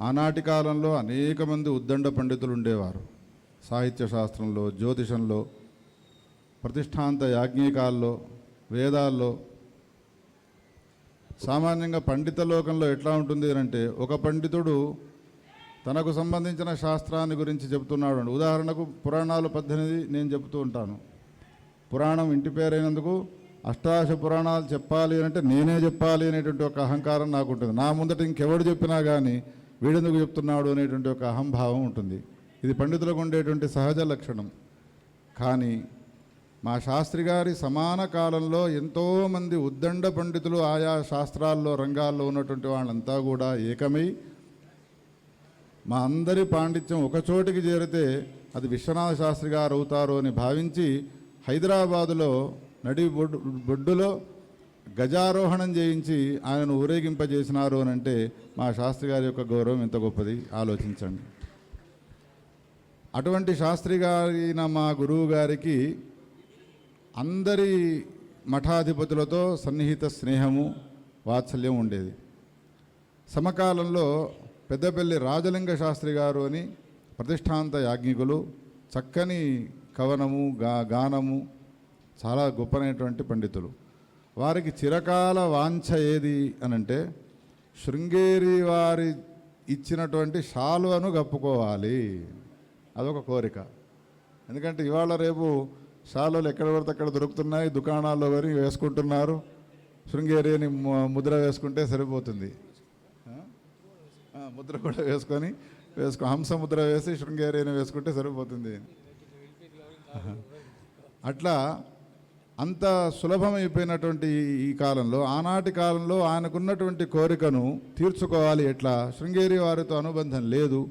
ఆనాటి కాలంలో అనేక మంది ఉద్దండ పండితులు ఉండేవారు. సాహిత్య శాస్త్రంలో జ్యోతిషంలో ప్రతిష్టాంత యాజ్ఞికాల్లో వేదాల్లో. సామాన్యంగా పండిత లోకంలో ఎట్లా ఉంటుంది అంటే ఒక పండితుడు తనకు సంబంధించిన శాస్త్రాన్ని గురించి చెబుతున్నాడు ఉదాహరణకు పురాణాలు పద్దెనిమిది నేను చెబుతూ ఉంటాను. పురాణం ఇంటి పేరైనందుకు అష్టాదశ పురాణాలు చెప్పాలి అని అంటే నేనే చెప్పాలి అనేటువంటి ఒక అహంకారం నాకు ఉంటుంది. నా ముందట ఇంకెవడు చెప్పినా కానీ వీడెందుకు చెప్తున్నాడు అనేటువంటి ఒక అహంభావం ఉంటుంది. ఇది పండితులకు ఉండేటువంటి సహజ లక్షణం. కానీ మా శాస్త్రి గారి సమాన కాలంలో ఎంతోమంది ఉద్దండ పండితులు ఆయా శాస్త్రాల్లో రంగాల్లో ఉన్నటువంటి వాళ్ళంతా కూడా ఏకమై మా అందరి పాండిత్యం ఒక చోటికి చేరితే అది విశ్వనాథ శాస్త్రి గారు అవుతారు అని భావించి హైదరాబాదులో నడి బొడ్డు బొడ్డులో గజారోహణం చేయించి ఆయనను ఊరేగింపజేసినారు అని అంటే మా శాస్త్రి గారి యొక్క గౌరవం ఎంత గొప్పది. ఆలోచించండి. అటువంటి శాస్త్రి గారిన మా గురువు గారికి అందరి మఠాధిపతులతో సన్నిహిత స్నేహము వాత్సల్యం ఉండేది. సమకాలంలో పెద్దపల్లి రాజలింగ శాస్త్రి గారు అని ప్రతిష్టాంత యాజ్ఞికులు చక్కని కవనము గా గానము చాలా గొప్పనైనటువంటి పండితులు. వారికి చిరకాల వాంఛ ఏది అనంటే శృంగేరి వారి ఇచ్చినటువంటి శాలువను కప్పుకోవాలి. అదొక కోరిక. ఎందుకంటే ఇవాళ రేపు శాలువలు ఎక్కడ పడితే అక్కడ దొరుకుతున్నాయి దుకాణాల్లో వరి వేసుకుంటున్నారు. శృంగేరి అని ముద్ర వేసుకుంటే సరిపోతుంది. ముద్ర కూడా వేసుకొని వేసుకో హంస ముద్ర వేసి శృంగేరి అని వేసుకుంటే సరిపోతుంది. అట్లా అంత సులభమైపోయినటువంటి ఈ కాలంలో ఆనాటి కాలంలో ఆయనకున్నటువంటి కోరికను తీర్చుకోవాలి ఎట్లా? శృంగేరి వారితో అనుబంధం లేదు.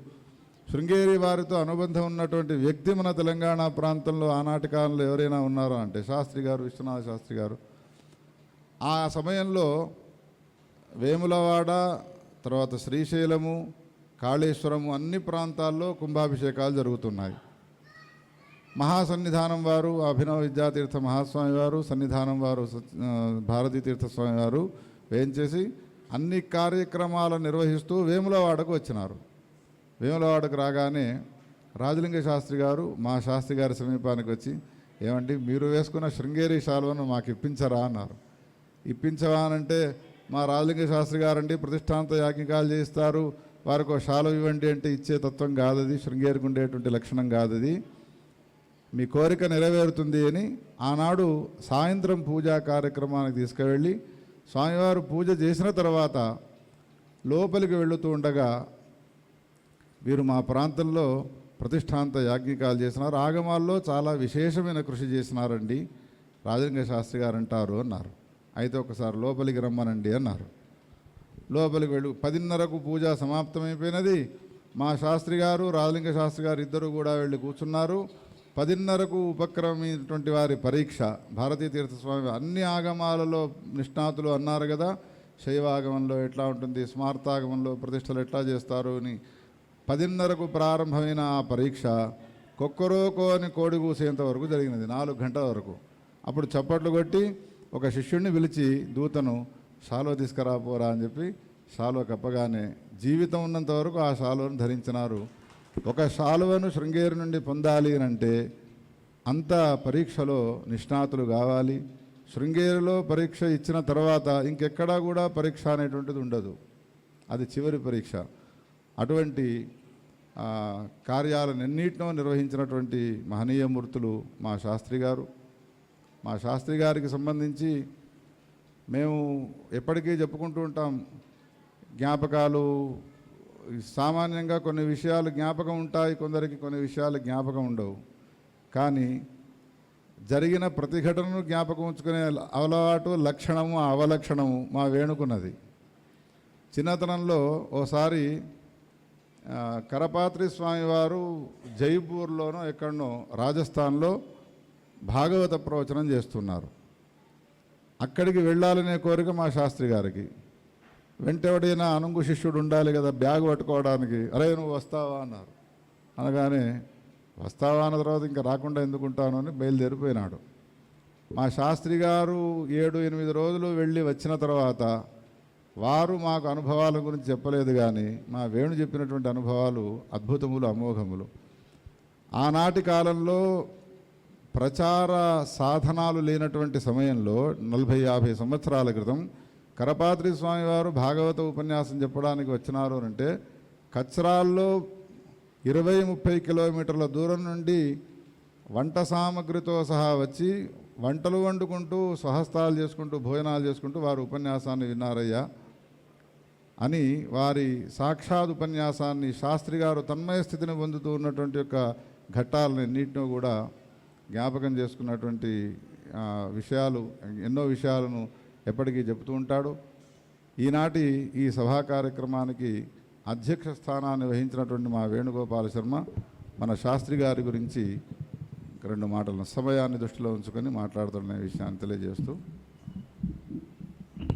శృంగేరి వారితో అనుబంధం ఉన్నటువంటి వ్యక్తి మన తెలంగాణ ప్రాంతంలో ఆనాటి కాలంలో ఎవరైనా ఉన్నారో అంటే శాస్త్రి గారు విశ్వనాథ శాస్త్రి గారు. ఆ సమయంలో వేములవాడ తర్వాత శ్రీశైలము కాళేశ్వరము అన్ని ప్రాంతాల్లో కుంభాభిషేకాలు జరుగుతున్నాయి. మహాసన్నిధానం వారు అభినవ విద్యాతీర్థ మహాస్వామి వారు సన్నిధానం వారు భారతీతీర్థస్వామి భారతీ తీర్థ వారు వేయించేసి అన్ని కార్యక్రమాలను నిర్వహిస్తూ వేములవాడకు వచ్చినారు. వేములవాడకు రాగానే రాజలింగ శాస్త్రి గారు మా శాస్త్రి గారి సమీపానికి వచ్చి ఏమంటే మీరు వేసుకున్న శృంగేరి శాలువను మాకు ఇప్పించరా? అన్నారు. ఇప్పించవా? అనంటే మా రాజలింగ శాస్త్రి గారండి ప్రతిష్టాంత యాజ్ఞికాలు చేయిస్తారు వారికి ఒక శాలువ ఇవ్వండి అంటే ఇచ్చే తత్వం కాదది శృంగేరికి ఉండేటువంటి లక్షణం కాదది. మీ కోరిక నెరవేరుతుంది అని ఆనాడు సాయంత్రం పూజా కార్యక్రమానికి తీసుకువెళ్ళి స్వామివారు పూజ చేసిన తర్వాత లోపలికి వెళుతూ ఉండగా వీరు మా ప్రాంతంలో ప్రతిష్టాంత యాజ్ఞికాలు చేసినారు. ఆగమాల్లో చాలా విశేషమైన కృషి చేసినారండి. రాజలింగ శాస్త్రి గారు అంటారు అన్నారు. అయితే ఒకసారి లోపలికి రమ్మనండి అన్నారు. లోపలికి వెళ్ళు పదిన్నరకు పూజ సమాప్తమైపోయినది. మా శాస్త్రి గారు రాజలింగ శాస్త్రి గారు ఇద్దరు కూడా వెళ్ళి కూర్చున్నారు. పదిన్నరకు ఉపక్రమైనటువంటి వారి పరీక్ష భారతీయ తీర్థస్వామి అన్ని ఆగమాలలో నిష్ణాతులు అన్నారు కదా శైవాగమంలో ఎట్లా ఉంటుంది స్మార్తాగమంలో ప్రతిష్టలు ఎట్లా చేస్తారు అని. పదిన్నరకు ప్రారంభమైన ఆ పరీక్ష కొక్కరోకో అని కోడి కూసేంత వరకు జరిగినది నాలుగు గంటల వరకు. అప్పుడు చప్పట్లు కొట్టి ఒక శిష్యుడిని పిలిచి దూతను శాలువ తీసుకురాపోరా అని చెప్పి శాలువ కప్పగానే జీవితం ఉన్నంత వరకు ఆ శాలువను ధరించినారు. ఒక శాలువను శృంగేరి నుండి పొందాలి అని అంటే అంత పరీక్షలో నిష్ణాతులు కావాలి. శృంగేరిలో పరీక్ష ఇచ్చిన తర్వాత ఇంకెక్కడా కూడా పరీక్ష అనేటువంటిది ఉండదు. అది చివరి పరీక్ష. అటువంటి కార్యాలన్నింటినో నిర్వహించినటువంటి మహనీయ మూర్తులు మా శాస్త్రి గారు. మా శాస్త్రి గారికి సంబంధించి మేము ఎప్పటికీ చెప్పుకుంటూ ఉంటాం. జ్ఞాపకాలు సామాన్యంగా కొన్ని విషయాలు జ్ఞాపకం ఉంటాయి కొందరికి కొన్ని విషయాలు జ్ఞాపకం ఉండవు. కానీ జరిగిన ప్రతిఘటనను జ్ఞాపకం ఉంచుకునే అలవాటు లక్షణము అవలక్షణము మా వేణుకున్నది. చిన్నతనంలో ఓసారి కరపాత్రి స్వామివారు జైపూర్లోనో ఎక్కడనో రాజస్థాన్లో భాగవత ప్రవచనం చేస్తున్నారు. అక్కడికి వెళ్ళాలనే కోరిక మా శాస్త్రి గారికి. వెంటబడిన అనుంగు శిష్యుడు ఉండాలి కదా బ్యాగ్ పట్టుకోవడానికి. అరే నువ్వు వస్తావా అన్నారు. అనగానే వస్తావా అన్న తర్వాత ఇంకా రాకుండా ఎందుకుంటాను అని బయలుదేరిపోయినాడు. మా శాస్త్రి గారు ఏడు ఎనిమిది రోజులు వెళ్ళి వచ్చిన తర్వాత వారు మాకు అనుభవాల గురించి చెప్పలేదు కానీ మా వేణు చెప్పినటువంటి అనుభవాలు అద్భుతములు అమోఘములు. ఆనాటి కాలంలో ప్రచార సాధనాలు లేనటువంటి సమయంలో నలభై యాభై సంవత్సరాల క్రితం కరపాత్రి స్వామివారు భాగవత ఉపన్యాసం చెప్పడానికి వచ్చినారు అంటే కచ్చరాల్లో ఇరవై ముప్పై కిలోమీటర్ల దూరం నుండి వంట సామగ్రితో సహా వచ్చి వంటలు వండుకుంటూ స్వహస్తాలు చేసుకుంటూ భోజనాలు చేసుకుంటూ వారు ఉపన్యాసాన్ని విన్నారయ్యా అని వారి సాక్షాత్ ఉపన్యాసాన్ని శాస్త్రి గారు తన్మయ స్థితిని పొందుతూ ఉన్నటువంటి యొక్క ఘట్టాలని ఎన్నింటినో కూడా జ్ఞాపకం చేసుకున్నటువంటి విషయాలు ఎన్నో విషయాలను ఎప్పటికీ చెబుతూ ఉంటాడు. ఈనాటి ఈ సభా కార్యక్రమానికి అధ్యక్ష స్థానాన్ని వహించినటువంటి మా వేణుగోపాల శర్మ మన శాస్త్రి గారి గురించి రెండు మాటలను సమయాన్ని దృష్టిలో ఉంచుకొని మాట్లాడుతున్న విషయాన్ని తెలియజేస్తూ